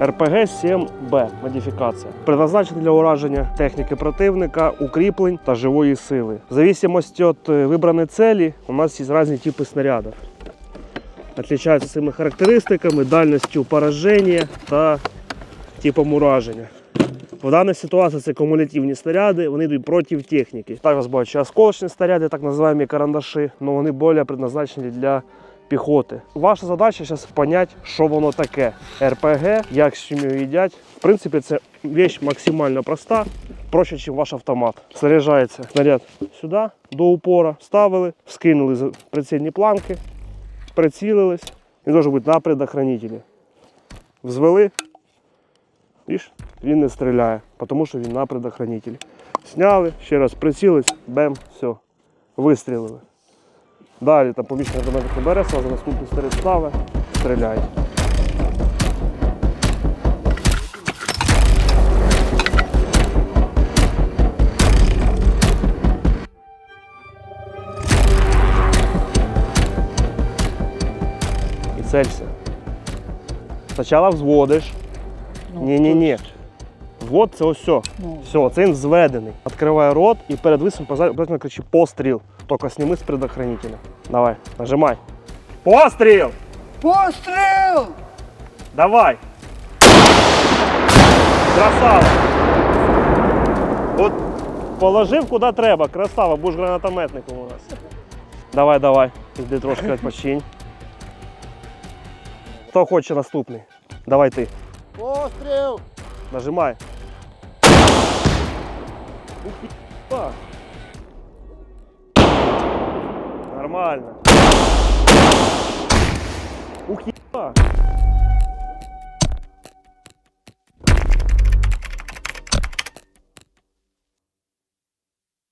РПГ-7Б модифікація. Предназначений для ураження техніки противника, укріплень та живої сили. В зависимості від е, вибраної цілі у нас є різні типи снарядів. Отличаються своїми характеристиками, дальністю пораження та типом ураження. В даній ситуації це кумулятивні снаряди, вони йдуть проти техніки. Також ще осколочні снаряди, так називаємо карандаші, але вони більш предназначені для піхоти. Ваша задача зараз зрозуміти, що воно таке. РПГ, як з чим їдять. В принципі, це вещь максимально проста, проще, ніж ваш автомат. Заряджається снаряд сюди, до упора, ставили, скинули прицільні планки, прицілились. Він може бути на предохранителі. Взвели, Бачиш, він не стріляє, тому що він на предохранителі. Сняли, ще раз прицілились, бем, все, вистрілили. Далі там помічник гранатомет не бере, сразу наступний стріл ставить, стріляє. І целься. Спочатку взводиш. Ні-ні-ні. Ввод це ось все. Ну, Все, це він зведений. Відкриває рот і перед вистрілом обов'язково кричи постріл. Тільки сніми з предохранителя. Давай, нажимай. Постріл! Постріл! Давай! Красава! От положив куди треба, красава, будеш гранатометником у нас. Давай, давай, іди трошки відпочинь. Хто хоче наступний? Давай ти. Постріл! Нажимай. Ух. Нормально. Ух.